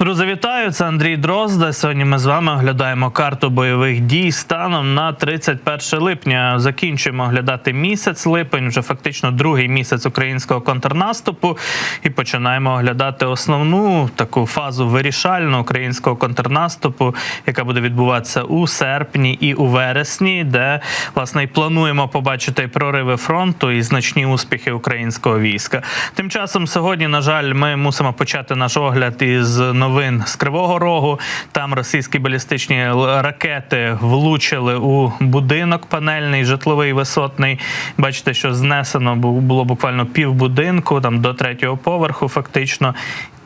Друзі, вітаю! Це Андрій Дрозда. Сьогодні ми з вами оглядаємо карту бойових дій станом на 31 липня. Закінчуємо оглядати місяць липень, вже фактично другий місяць українського контрнаступу, і починаємо оглядати основну таку фазу вирішальну українського контрнаступу, яка буде відбуватися у серпні і у вересні, де власне і плануємо побачити прориви фронту і значні успіхи українського війська. Тим часом сьогодні, на жаль, ми мусимо почати наш огляд із новин з Кривого Рогу. Там російські балістичні ракети влучили у будинок панельний, житловий висотний. Бачите, що знесено було буквально пів будинку, там до третього поверху, фактично.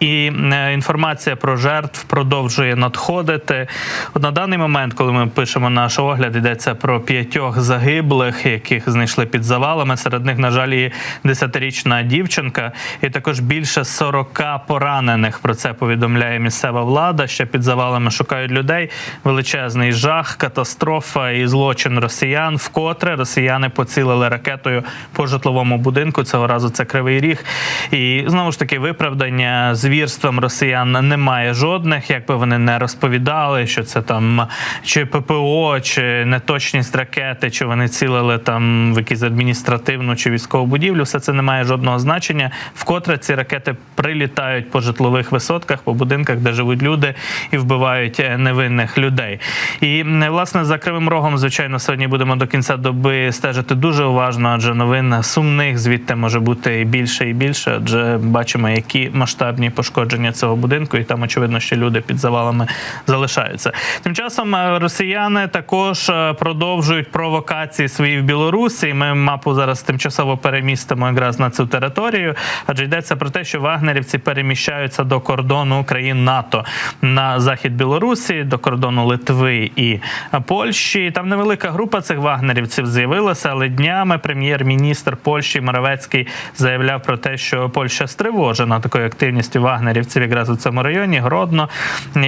І е, інформація про жертв продовжує надходити. От на даний момент, коли ми пишемо наш огляд, йдеться про п'ятьох загиблих, яких знайшли під завалами. Серед них, на жаль, і 10-річна дівчинка, і також більше 40 поранених. Про це повідомляє місцева влада. Ще під завалами шукають людей. Величезний жах, катастрофа і злочин росіян. Вкотре росіяни поцілили ракетою по житловому будинку. Цього разу це кривий ріг. І знову ж таки виправдання звірствам росіян немає жодних, якби вони не розповідали, що це там чи ППО, чи неточність ракети, чи вони цілили там в якусь адміністративну чи військову будівлю. Все це не має жодного значення. Вкотре ці ракети прилітають по житлових висотках, по будинках, де живуть люди, і вбивають е, невинних людей. І власне за кривим рогом, звичайно, сьогодні будемо до кінця доби стежити дуже уважно, адже новин сумних звідти може бути і більше і більше. Адже бачимо, які масштабні пошкодження цього будинку, і там очевидно, що люди під завалами залишаються. Тим часом е, росіяни також е, продовжують провокації свої в Білорусі. Ми мапу зараз тимчасово перемістимо якраз на цю територію, адже йдеться про те, що вагнерівці переміщаються до кордону країн НАТО на захід Білорусі, до кордону Литви і Польщі. Там невелика група цих вагнерівців з'явилася, але днями прем'єр-міністр Польщі Моравецький заявляв про те, що Польща стривожена такою активністю вагнерівців якраз у цьому районі Гродно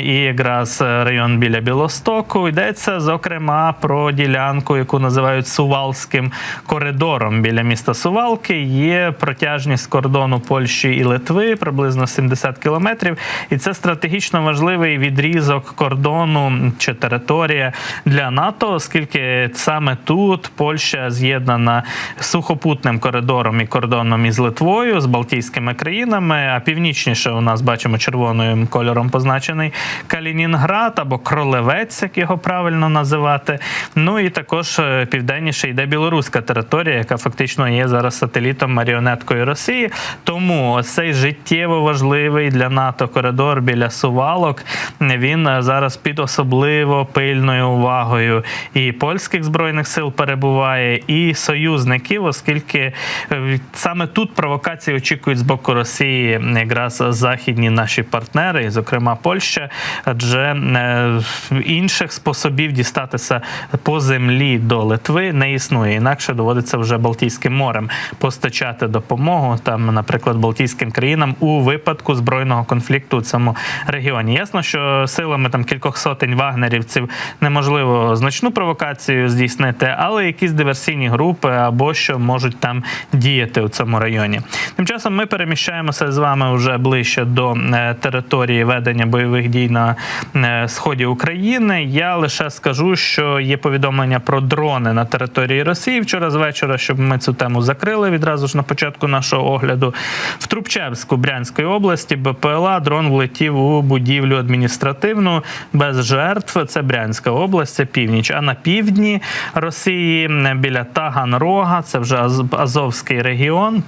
і якраз район біля Білостоку. Йдеться зокрема про ділянку, яку називають Сувалським коридором. Біля міста Сувалки є протяжність кордону Польщі і Литви приблизно 70 кілометрів, і це стратегічно важливий відрізок кордону чи територія для НАТО, оскільки саме тут Польща з'єднана сухопутним коридором і кордоном із Литвою, з Балтійськими країнами. А північніше у нас бачимо червоним кольором позначений Калінінград або Кролевець, як його правильно називати. Ну і також е, південніше йде білоруська територія, яка фактично є зараз сателітом маріонеткою Росії. Тому цей життєво важливий для НАТО коридор біля Сувалок. Він е, зараз під особливо пильною увагою і польських збройних сил перебуває, і союзників, оскільки е, саме тут провокації очікують з боку Росії якраз західні наші партнери, зокрема Польща, адже е, інших способів дістатися по землі до Литви не існує. Інакше доводиться вже Балтійським морем постачати допомогу там, наприклад, Балтійським країнам у випадку збройного конфлікту у цьому регіоні. Ясно, що силами там кількох сотень вагнерівців неможливо значну провокацію здійснити, але якісь диверсійні групи або що можуть там діяти у цьому районі. Тим часом ми переміщаємося з вами вже ближче до е, території ведення бойових дій на е, сході України. Я лише скажу, що є повідомлення про дрони на території Росії вчора з вечора, щоб ми цю тему закрили відразу ж на початку нашого огляду. В Трубчевську Брянської області БПЛА дрон влетів у будівлю адміністративну без жертв. Це Брянська область, це північ. А на півдні Росії е, біля Таганрога, це вже Аз- Азовський регіон.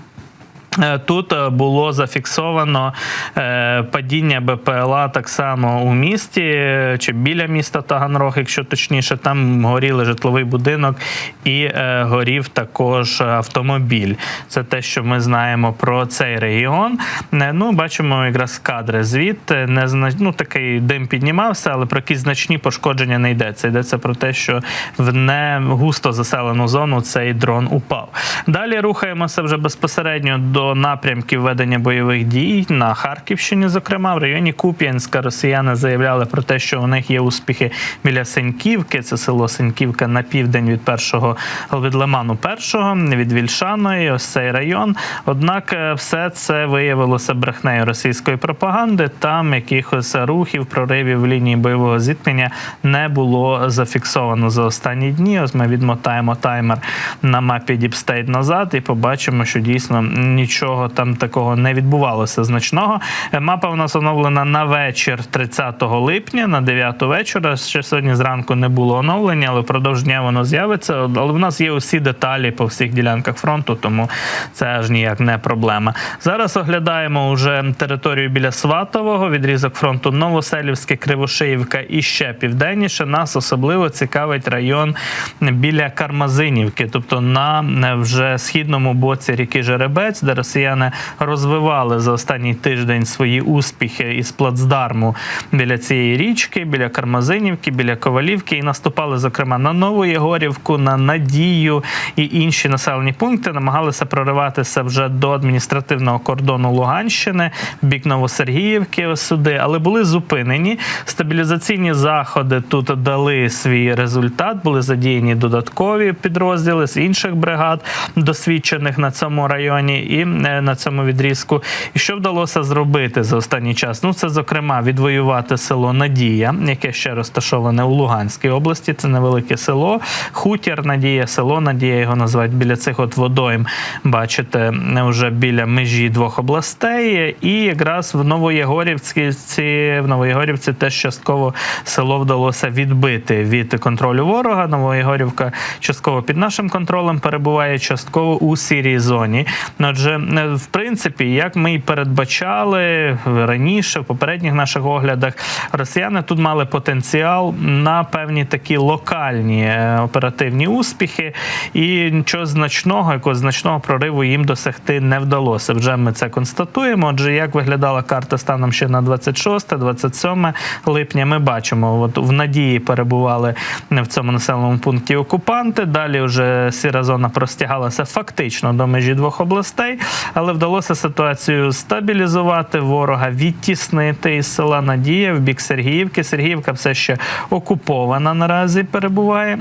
Е, Тут е, було зафіксовано е, падіння БПЛА так само у місті чи біля міста Таганрог, якщо точніше, там горіли житловий будинок і горів також автомобіль. Це те, що ми знаємо про цей регіон. Ну, бачимо якраз кадри звідти. Не ну, такий дим піднімався, але про якісь значні пошкодження не йдеться. Йдеться про те, що в не густо заселену зону цей дрон упав. Далі рухаємося вже безпосередньо до напрямків ведення бойових дій на Харківщині, зокрема в районі Куп'янська, росіяни заявляли про те, що у них є успіхи біля Сеньківки. Це село Сеньківка на південь від першого від Лиману першого, від Вільшаної, ось цей район. Однак е, все це виявилося брехнею російської пропаганди. Там якихось рухів, проривів лінії бойового зіткнення не було зафіксовано за останні дні. Ось ми відмотаємо таймер на мапі State назад і побачимо, що дійсно нічого там такого не відбувалося значного. Е, Мапа у нас оновлена на вечір 30 липня на 9 вечора. Ще сьогодні зранку не було оновлення, але впродовж дня воно з'явиться. Але в нас є усі деталі по всіх ділянках фронту, тому це аж ніяк не проблема. Зараз оглядаємо уже територію біля Сватового, відрізок фронту Новоселівське, Кривошиївка і ще південніше. Нас особливо цікавить район біля Кармазинівки, тобто на е, вже східному боці ріки Жеребець, де росіяни розвивали за останній тиждень свої успіхи із плацдарму біля цієї річки, біля Кармазинівки, біля Ковалівки, і наступали зокрема на Нову Єгорівку, на Надію і інші населені пункти. Намагалися прориватися вже до адміністративного кордону Луганщини, бік Новосергіївки, сюди, але були зупинені. Стабілізаційні заходи тут дали свій результат. Були задіяні додаткові підрозділи з інших бригад, досвідчених на цьому районі і на цьому відрізку. І що вдалося зробити за останній час? Ну, це зокрема відвоювати село Надія, яке ще розташоване у Луганській області. Це невелике село, хутір Надія, село Надія його називають біля цих от водойм. Бачите, вже біля межі двох областей. І якраз в Новоєгорівці в Новоєгорівці теж частково село вдалося відбити від контролю ворога. Новоєгорівка частково під нашим контролем перебуває, частково у сірій зоні. Отже, в принципі, як ми і передбачали раніше, в попередніх наших оглядах, росіяни тут мали потенціал на певні такі локальні е, оперативні успіхи, і нічого значного, якогось значного прориву їм досягти не вдалося. Вже ми це констатуємо. Отже, як виглядала карта станом ще на 26-27 липня, ми бачимо, от в надії перебували в цьому населеному пункті окупанти. Далі вже сіра зона простягалася фактично до межі двох областей, але вдалося ситуацію стабілізувати ворога, відтіснити із села Надія в бік Сергіївки. Сергіївка все ще окупована наразі перебуває.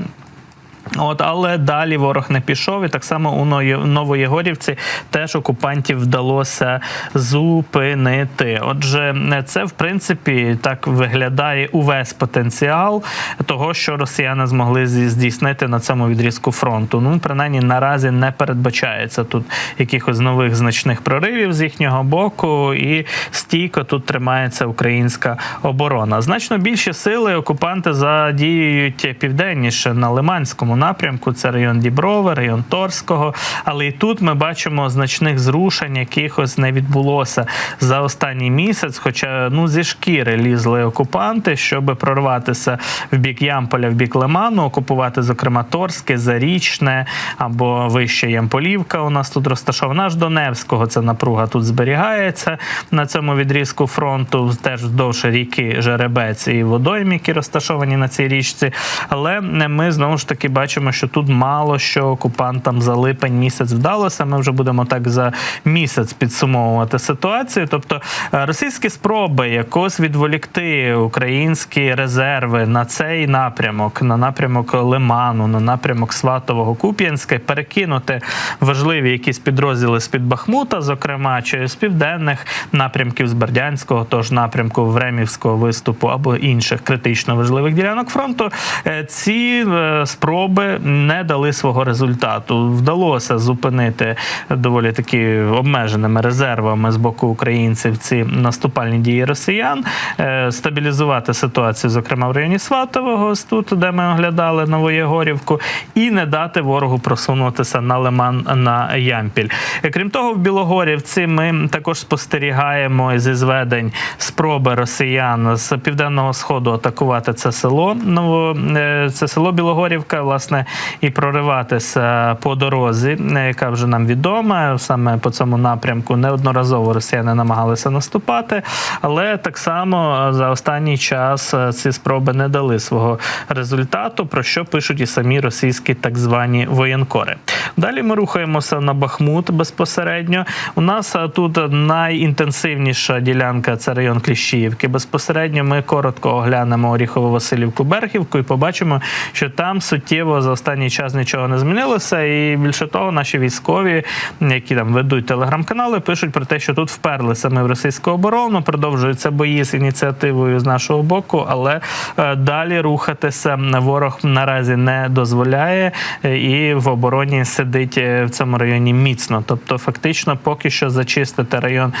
От, але далі ворог не пішов, і так само у Новоєгорівці теж окупантів вдалося зупинити. Отже, це в принципі так виглядає увесь потенціал того, що росіяни змогли здійснити на цьому відрізку фронту. Ну, принаймні, наразі не передбачається тут якихось нових значних проривів з їхнього боку, і стійко тут тримається українська оборона. Значно більші сили окупанти задіюють південніше на Лиманському напрямку. Це район Діброви, район Торського. Але і тут ми бачимо значних зрушень, якихось не відбулося за останній місяць. Хоча ну зі шкіри лізли окупанти, щоб прорватися в бік Ямполя, в бік Лиману, окупувати, зокрема, Торське, Зарічне або вище Ямполівка. У нас тут розташована аж до Невського. Це напруга тут зберігається на цьому відрізку фронту, теж вздовж ріки Жеребець і водойм, які розташовані на цій річці. Але ми знову ж таки бачимо, що тут мало що окупантам за липень місяць вдалося. Ми вже будемо так за місяць підсумовувати ситуацію. Тобто е, російські спроби якось відволікти українські резерви на цей напрямок, на напрямок Лиману, на напрямок Сватового Куп'янська, перекинути важливі якісь підрозділи з під Бахмута, зокрема, чи з південних напрямків з Бердянського, тож напрямку Времівського виступу або інших критично важливих ділянок фронту. е, Ці е, спроби не дали свого результату. Вдалося зупинити доволі таки обмеженими резервами з боку українців ці наступальні дії росіян, е, стабілізувати ситуацію, зокрема в районі Сватового, тут, де ми оглядали Новоєгорівку, і не дати ворогу просунутися на лиман на Ямпіль. Е, Крім того, в Білогорівці ми також спостерігаємо зі зведень спроби росіян з південного сходу атакувати це село. Ново е, це село Білогорівка, власне, і прориватися по дорозі, е, яка вже нам відома. Саме по цьому напрямку неодноразово росіяни намагалися наступати, але так само за останній час е, ці спроби не дали свого результату, про що пишуть і самі російські так звані воєнкори. Далі ми рухаємося на Бахмут безпосередньо. У нас е, тут найінтенсивніша ділянка це район Кліщіївки. Безпосередньо ми коротко оглянемо Оріхово-Василівку Берхівку і побачимо, що там суттєво за останній час нічого не змінилося. І більше того, наші військові, які там ведуть телеграм-канали, пишуть про те, що тут вперлися ми в російську оборону. Продовжуються бої з ініціативою з нашого боку, але е, далі рухатися ворог наразі не дозволяє е, і в обороні сидить е, в цьому районі міцно. Тобто, фактично, поки що зачистити район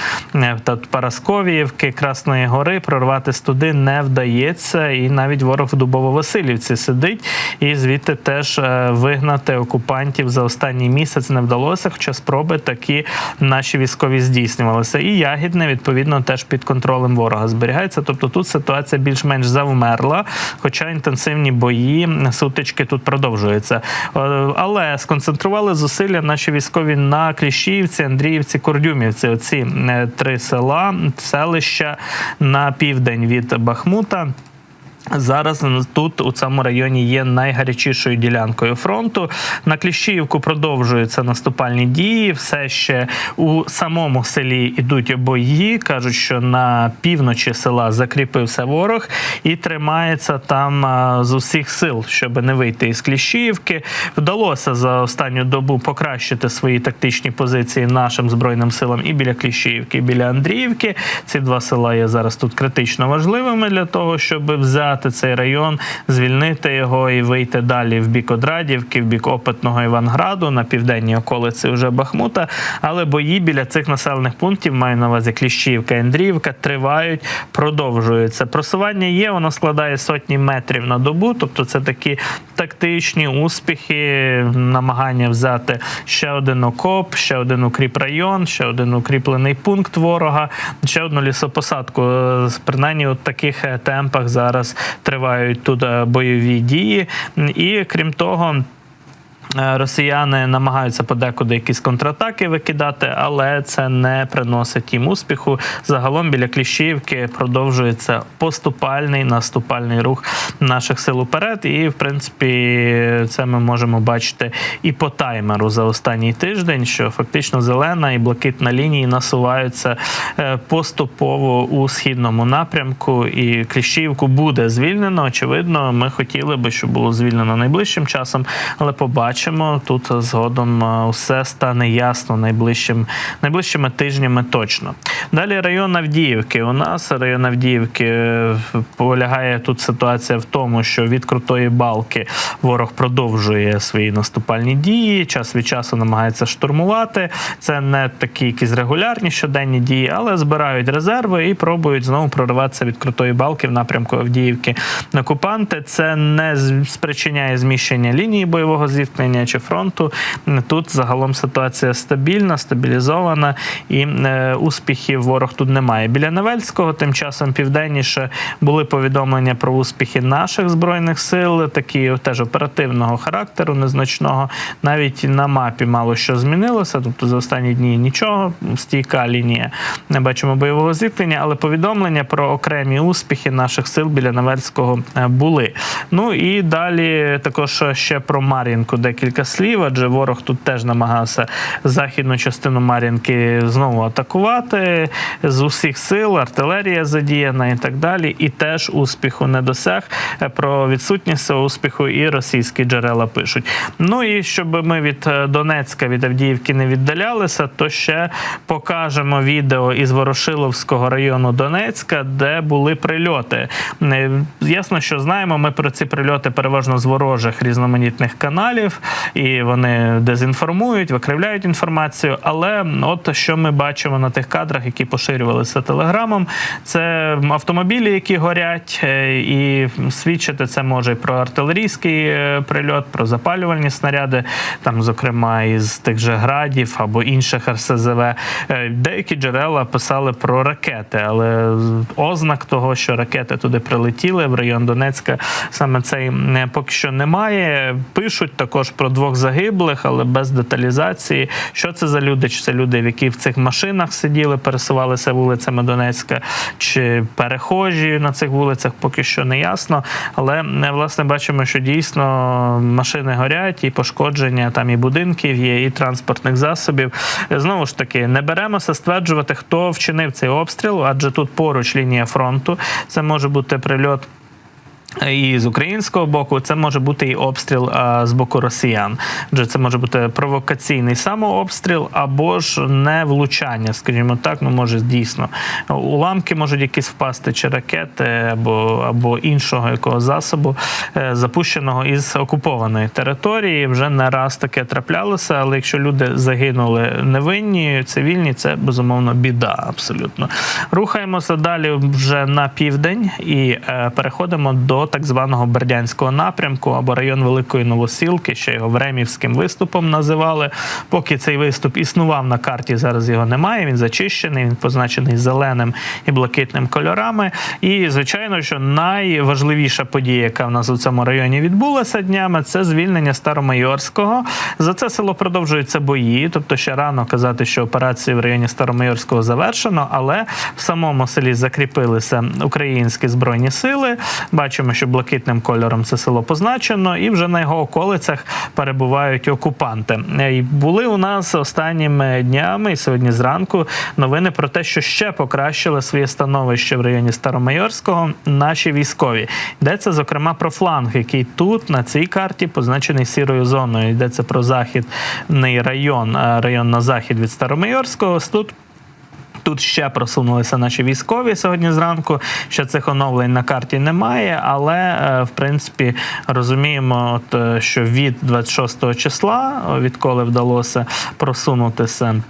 Парасковіївки, Красної Гори, прорватися туди не вдається, і навіть ворог в Дубово-Василівці сидить, і звідти теж е, вигнати окупантів за останній місяць не вдалося. Хоча спроби такі наші військові здійснювалися. І ягідне відповідно теж під контролем ворога зберігається. Тобто тут ситуація більш-менш завмерла, хоча інтенсивні бої, сутички тут продовжуються. Е, Але сконцентрували зусилля наші військові на Кліщіївці, Андріївці, Кордюмівці. Оці е, три села, селища на південь від Бахмута. Зараз тут у цьому районі є найгарячішою ділянкою фронту. На Кліщіївку продовжуються наступальні дії. Все ще у самому селі йдуть бої. кажуть, що на півночі села закріпився ворог і тримається там з усіх сил, щоб не вийти із Кліщіївки. Вдалося за останню добу покращити свої тактичні позиції нашим збройним силам і біля Кліщіївки, і біля Андріївки. Ці два села є зараз тут критично важливими для того, щоб взяти цей район, звільнити його і вийти далі в бік Одрадівки, в бік Опитного Іванграду, на південній околиці вже Бахмута. Але бої біля цих населених пунктів, маю на увазі Кліщівка, Андріївка, тривають, продовжуються. Просування є, воно складає сотні метрів на добу. Тобто, це такі тактичні успіхи, намагання взяти ще один окоп, ще один укріп район, ще один укріплений пункт ворога, ще одну лісопосадку. Е, Принаймні, у таких е, темпах зараз тривають тут е, бойові дії. І крім того. Е, Росіяни намагаються подекуди якісь контратаки викидати, але це не приносить їм успіху. Загалом біля Кліщівки продовжується поступальний наступальний рух наших сил уперед. І в принципі, це ми можемо бачити і по таймеру за останній тиждень, що фактично зелена і блакитна лінії насуваються е, поступово у східному напрямку. І Кліщівку буде звільнено. Очевидно, ми хотіли би, щоб було звільнено найближчим часом, але побачимо. Тут згодом е, все стане ясно найближчим найближчими тижнями точно. Далі район Авдіївки. У нас район Авдіївки е, полягає тут ситуація в тому, що від крутої балки ворог продовжує свої наступальні дії, час від часу намагається штурмувати. Це не такі якісь регулярні щоденні дії, але збирають резерви і пробують знову прориватися від крутої балки в напрямку Авдіївки. Окупанти це не спричиняє зміщення лінії бойового зіткнення чи фронту. Тут загалом ситуація стабільна, стабілізована і е, успіхів ворог тут немає. Біля Невельського, тим часом південніше були повідомлення про успіхи наших збройних сил, такі теж оперативного характеру, незначного. Навіть на мапі мало що змінилося. Тобто за останні дні нічого, стійка лінія. Не бачимо бойового зіткнення, але повідомлення про окремі успіхи наших сил біля Невельського е, були. Ну і далі також ще про Мар'їнку декілька слів, адже ворог тут теж намагався західну частину Мар'їнки знову атакувати з усіх сил, артилерія задіяна і так далі. І теж успіху не досяг. Про відсутність цього успіху і російські джерела пишуть. Ну і щоб ми від е, Донецька, від Авдіївки не віддалялися, то ще покажемо відео із Ворошиловського району Донецька, де були прильоти. Е, Ясно, що знаємо, ми про ці прильоти переважно з ворожих різноманітних каналів, і вони дезінформують, викривляють інформацію. Але от що ми бачимо на тих кадрах, які поширювалися телеграмом, це автомобілі, які горять, е, і свідчити це може і про артилерійський е, прильот, про запалювальні снаряди, там, зокрема, із тих же градів або інших РСЗВ. Е, Деякі джерела писали про ракети, але ознак того, що ракети туди прилетіли в район Донецька, саме цей поки що немає. Пишуть також про двох загиблих, але без деталізації. Що це за люди? Чи це люди, які в цих машинах сиділи, пересувалися вулицями Донецька, чи перехожі на цих вулицях, поки що не ясно. Але е, власне бачимо, що дійсно машини горять, і пошкодження там і будинків є, і транспортних засобів. Е, Знову ж таки, не беремося стверджувати, хто вчинив цей обстріл, адже тут поруч лінія фронту. Це може бути прильот. І з українського боку це може бути і обстріл а, з боку росіян. Адже це може бути провокаційний самообстріл або ж не влучання, скажімо так, ну може дійсно уламки можуть якісь впасти, чи ракети, або, або іншого якого засобу, е, запущеного із окупованої території. Вже не раз таке траплялося, але якщо люди загинули невинні, цивільні, це безумовно біда. Абсолютно. Рухаємося далі вже на південь і е, переходимо до так званого Бердянського напрямку або район Великої Новосілки, ще його Времівським виступом називали. Поки цей виступ існував на карті, зараз його немає. Він зачищений, він позначений зеленим і блакитним кольорами. І звичайно, що найважливіша подія, яка в нас у цьому районі відбулася днями, це звільнення Старомайорського. За це село продовжуються бої. Тобто ще рано казати, що операцію в районі Старомайорського завершено, але в самому селі закріпилися українські збройні сили. Бачимо, що блакитним кольором це село позначено, і вже на його околицях перебувають окупанти. Е, І були у нас останніми днями і сьогодні зранку новини про те, що ще покращили своє становище в районі Старомайорського наші військові. Йдеться зокрема про фланг, який тут на цій карті позначений сірою зоною. Йдеться про західний район, е, район на захід від Старомайорського. Тут Тут ще просунулися наші військові сьогодні зранку. Ще цих оновлень на карті немає, але е, в принципі розуміємо, е, що від 26 числа, відколи вдалося просунутися.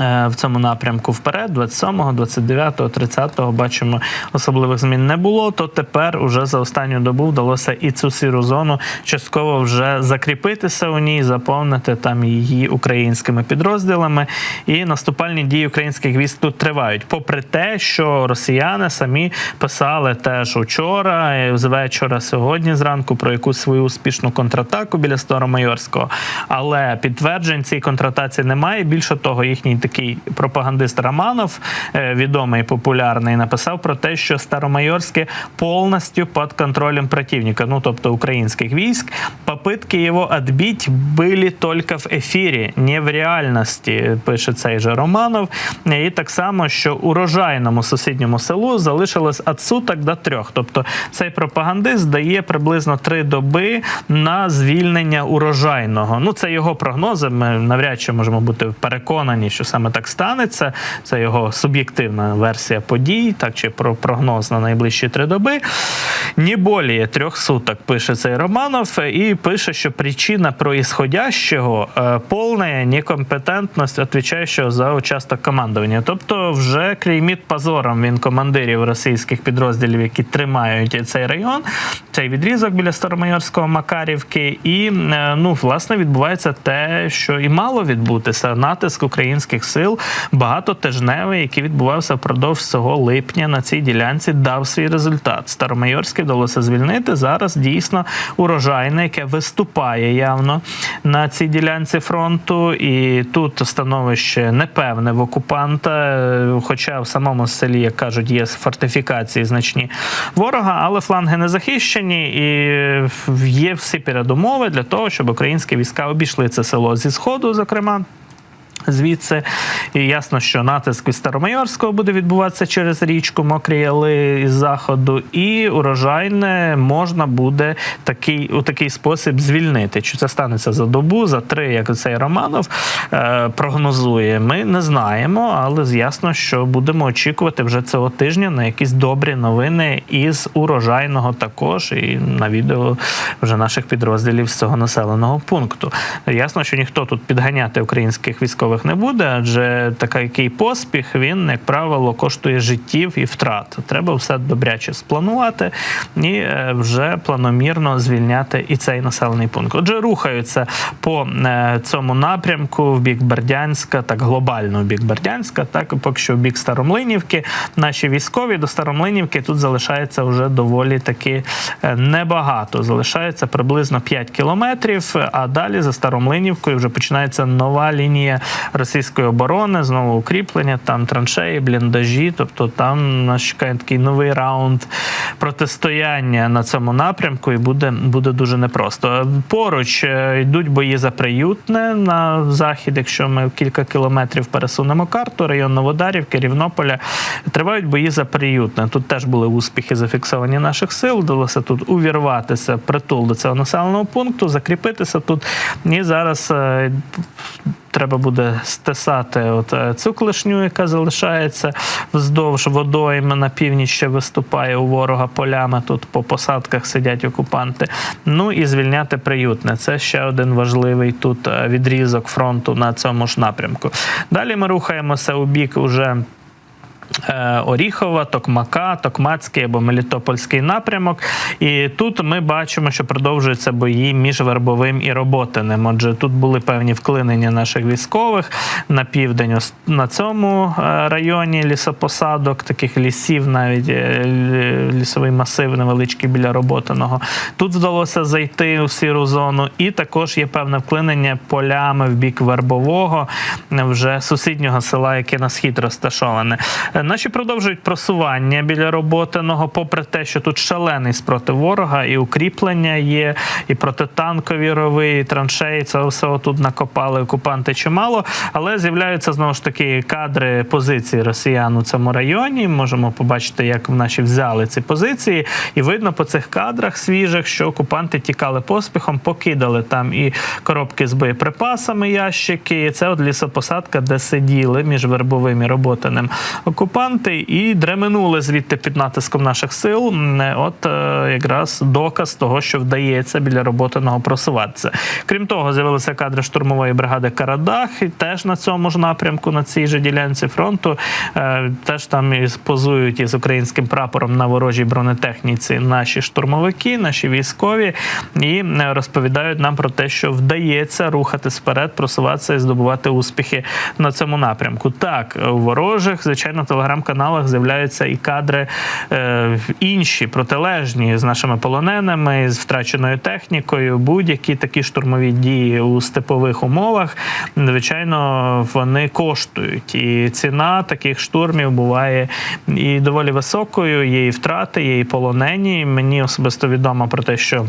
Е, В цьому напрямку вперед, 27, 29, 30 бачимо, особливих змін не було. То тепер уже за останню добу вдалося і цю сіру зону частково вже закріпитися у ній, заповнити там її українськими підрозділами. І наступальні дії українських військ тут тривають. Попри те, що росіяни самі писали теж учора, з вечора сьогодні зранку про якусь свою успішну контратаку біля Старомайорського. Але підтверджень цій контратації немає. Більше того, їхній такий пропагандист Романов, е, відомий популярний, написав про те, що Старомайорське повністю під контролем противника, ну тобто українських військ. Попитки його відбити були тільки в ефірі, не в реальності, пише цей же Романов. І так само, що урожайному сусідньому селу залишилось від суток до трьох. Тобто цей пропагандист дає приблизно три доби на звільнення урожайного. Ну, це його прогнози. Ми навряд чи можемо бути переконані, що саме так станеться. Це його суб'єктивна версія подій, так чи про прогноз на найближчі три доби. Не более трьох суток пише цей Романов і пише, що причина происходящего е, повна некомпетентність відповідаючого за участок командування. Тобто, вже клейміт позором він командирів російських підрозділів, які тримають цей район, цей відрізок біля Старомайорського Макарівки. І е, ну, власне відбувається те, що і мало відбутися. Натиск українських сил багатотижневий, який відбувався впродовж цього липня на цій ділянці, дав свій результат. Старомайорське вдалося звільнити. Зараз дійсно урожайне, яке виступає явно на цій ділянці фронту. І тут становище непевне в окупанта. Хоча в самому селі, як кажуть, є фортифікації значні ворога, але фланги не захищені, і є всі передумови для того, щоб українські війська обійшли це село зі сходу, зокрема. Звідси ясно, що натиск від Старомайорського буде відбуватися через річку Мокрі Яли із заходу, і урожайне можна буде такий у такий спосіб звільнити. Чи це станеться за добу, за три, як цей Романов е, прогнозує? Ми не знаємо, але ясно, що будемо очікувати вже цього тижня на якісь добрі новини із урожайного також, і на відео вже наших підрозділів з цього населеного пункту. Ясно, що ніхто тут підганяти українських військових військових не буде, адже такий поспіх він, як правило, коштує життів і втрат. Треба все добряче спланувати і е, вже планомірно звільняти і цей населений пункт. Отже, рухаються по е, цьому напрямку в бік Бердянська, так глобально в бік Бердянська, так поки що в бік Старомлинівки. Наші військові до Старомлинівки тут залишається вже доволі таки е, небагато. Залишається приблизно 5 кілометрів. А далі за Старомлинівкою вже починається нова лінія російської оборони, знову укріплення, там траншеї, бліндажі. Тобто там нас чекає такий новий раунд протистояння на цьому напрямку, і буде, буде дуже непросто. Поруч е, йдуть бої за приютне на захід. Якщо ми кілька кілометрів пересунемо карту, район Новодарівки, Рівнополя, тривають бої за приютне. Тут теж були успіхи зафіксовані наших сил. Вдалося тут увірватися притул до цього населеного пункту, закріпитися тут. І зараз е, треба буде стисати от е, цю клешню, яка залишається вздовж водойми на північ ще виступає у ворога полями. Тут по посадках сидять окупанти. Ну і звільняти приютне. Це ще один важливий тут е, відрізок фронту на цьому ж напрямку. Далі ми рухаємося у бік уже. Е, Оріхова, Токмака, Токмацький або Мелітопольський напрямок. І тут ми бачимо, що продовжуються бої між Вербовим і Роботиним. Отже, тут були певні вклинення наших військових на південь, на цьому е, районі лісопосадок, таких лісів, навіть е, лісовий масив невеличкий біля Роботиного. Тут вдалося зайти у сіру зону, і також є певне вклинення полями в бік Вербового, вже сусіднього села, яке на схід розташоване. Наші продовжують просування біля Роботиного, попри те, що тут шалений спротив ворога, і укріплення є, і протитанкові рови, і траншеї. Це все тут накопали окупанти чимало. Але з'являються знову ж таки кадри позиції росіян у цьому районі. Можемо побачити, як наші взяли ці позиції, і видно по цих кадрах свіжих, що окупанти тікали поспіхом, покидали там і коробки з боєприпасами, ящики. І це от лісопосадка, де сиділи між вербовим і роботаним окупанти, і дременули звідти під натиском наших сил. М, От е, якраз доказ того, що вдається біля роботаного просуватися. Крім того, з'явилися кадри штурмової бригади Карадах, і теж на цьому ж напрямку, на цій же ділянці фронту. Е, Теж там і позують із українським прапором на ворожій бронетехніці наші штурмовики, наші військові, і е, розповідають нам про те, що вдається рухатись вперед, просуватися і здобувати успіхи на цьому напрямку. Так, ворожих, звичайно, в телеграм-каналах з'являються і кадри е, інші протилежні з нашими полоненими, з втраченою технікою. Будь-які такі штурмові дії у степових умовах, звичайно, вони коштують. І ціна таких штурмів буває і доволі високою. Є і втрати, є і полонені. Мені особисто відомо про те, що.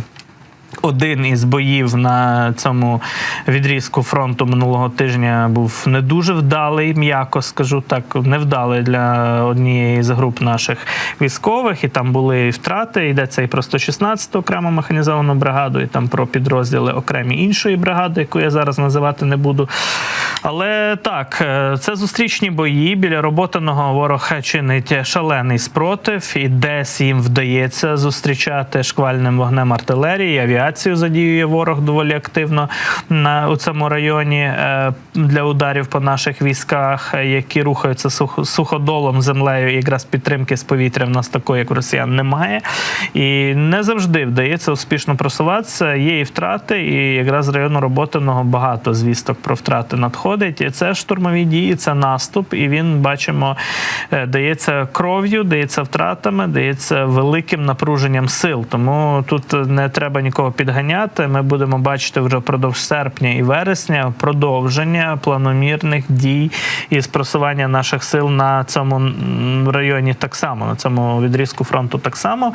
Один із боїв на цьому відрізку фронту минулого тижня був не дуже вдалий, м'яко скажу так, невдалий для однієї з груп наших військових, і там були втрати. Йдеться і про 116 окрему механізовану бригаду, і там про підрозділи окремі іншої бригади, яку я зараз називати не буду. Але так, е, це зустрічні бої. Біля роботаного ворог чинить шалений спротив, і десь їм вдається зустрічати шквальним вогнем артилерії, авіацію задіює ворог доволі активно на у цьому районі е, для ударів по наших військах, е, які рухаються суходолом землею. Якраз підтримки з повітря в нас такої, як у росіян, немає. І не завжди вдається успішно просуватися. Є і втрати, і якраз з району роботаного багато звісток про втрати надходить. І це штурмові дії, це наступ, і він бачимо е, дається кров'ю, дається втратами, дається великим напруженням сил. Тому тут не треба нікого підганяти. Ми будемо бачити вже впродовж серпня і вересня продовження планомірних дій із просування наших сил на цьому районі так само, на цьому відрізку фронту так само.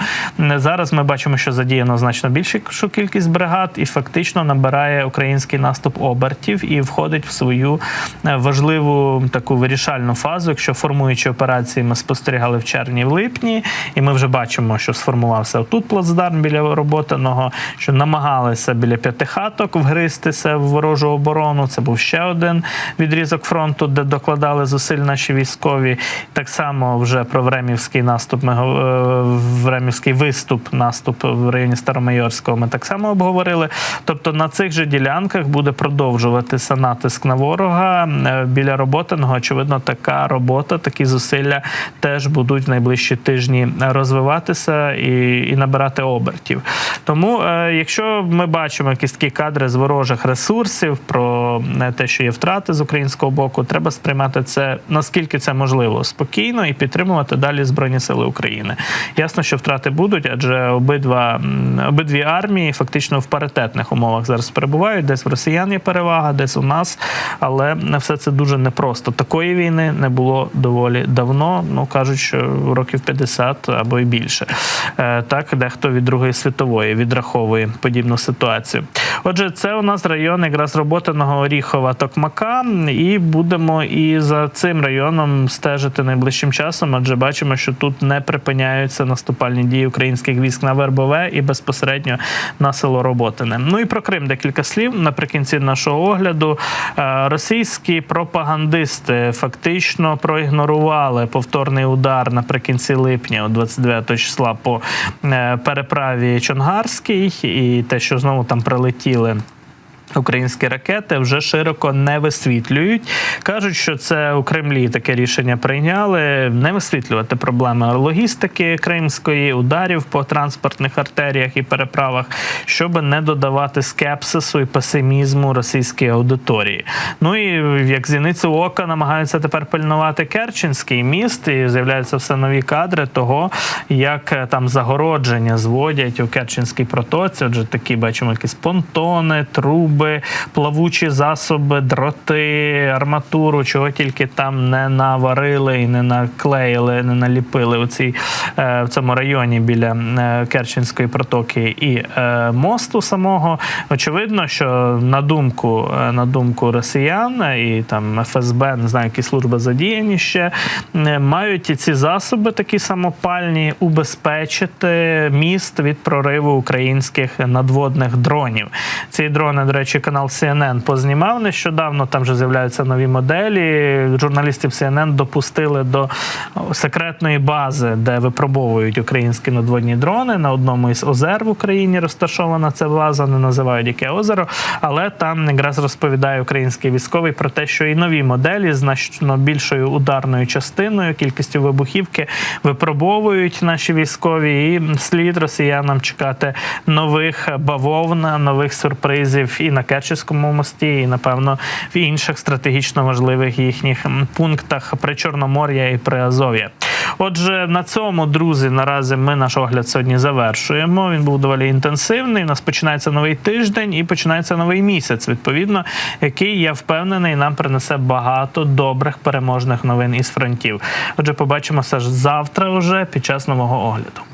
Зараз ми бачимо, що задіяно значно більшу кількість бригад, і фактично набирає український наступ обертів і входить в свою е, важливу таку вирішальну фазу. Якщо формуючі операції ми спостерігали в червні в липні, і ми вже бачимо, що сформувався тут плацдарм біля роботаного, що намагалися біля п'ятихаток вгристися в ворожу оборону. Це був ще один відрізок фронту, де докладали зусиль наші військові. Так само вже про Времівський наступ. Ми е, Времівський виступ, наступ в районі Старомайорського. Ми так само обговорили. Тобто на цих же ділянках буде продовжуватися натиск на ворога. Е, Біля роботиного, очевидно, така робота, такі зусилля теж будуть в найближчі тижні розвиватися і, і набирати обертів. Тому, е, якщо ми бачимо якісь такі кадри з ворожих ресурсів про е, те, що є втрати з українського боку, треба сприймати це наскільки це можливо спокійно і підтримувати далі збройні сили України. Ясно, що втрати будуть, адже обидва обидві армії фактично в паритетних умовах зараз перебувають. Десь в росіян є перевага, десь у нас, але все це дуже непросто. Такої війни не було доволі давно. Ну кажуть, що років 50 або й більше. Е, Так, дехто від Другої світової відраховує подібну ситуацію. Отже, це у нас район якраз роботаного Оріхова Токмака, і будемо і за цим районом стежити найближчим часом, адже бачимо, що тут не припиняються наступальні дії українських військ на Вербове і безпосередньо на село Роботине. Ну і про Крим декілька слів наприкінці нашого огляду. Е, Російські пропагандисти фактично проігнорували повторний удар наприкінці липня, о 29 числа, по е, переправі Чонгарській, і те, що знову там прилетіли. Українські ракети вже широко не висвітлюють. кажуть, що це у Кремлі таке рішення прийняли не висвітлювати проблеми логістики кримської, ударів по транспортних артеріях і переправах, щоб не додавати скепсису і песимізму російській аудиторії. Ну і як зіницю ока намагаються тепер пильнувати Керченський міст, і з'являються все нові кадри того, як е, там загородження зводять у Керченській протоці. Отже, такі бачимо якісь понтони, труби, плавучі засоби, дроти, арматуру, чого тільки там не наварили і не наклеїли, не наліпили у цій е, в цьому районі біля е, Керченської протоки і е, мосту самого. Очевидно, що на думку на думку росіян і там ФСБ, не знаю, які служби задіяні ще, мають ці засоби такі самопальні убезпечити міст від прориву українських надводних дронів. Ці дрони, до речі, канал CNN познімав нещодавно. Там вже з'являються нові моделі. Журналістів CNN допустили до секретної бази, де випробовують українські надводні дрони. На одному із озер в Україні розташована ця база, не називають яке озеро, але там якраз розповідає український військовий про те, що і нові моделі значно більшою ударною частиною, кількістю вибухівки випробовують наші військові, і слід росіянам чекати нових бавовн, нових сюрпризів і на Керченському мості, і напевно в інших стратегічно важливих їхніх пунктах при Чорномор'я і при Азов'я. Отже, на цьому, друзі, наразі ми наш огляд сьогодні завершуємо. Він був доволі інтенсивний. У нас починається новий тиждень і починається новий місяць, відповідно, який я впевнений нам принесе багато добрих переможних новин із фронтів. Отже, побачимося ж завтра, вже під час нового огляду.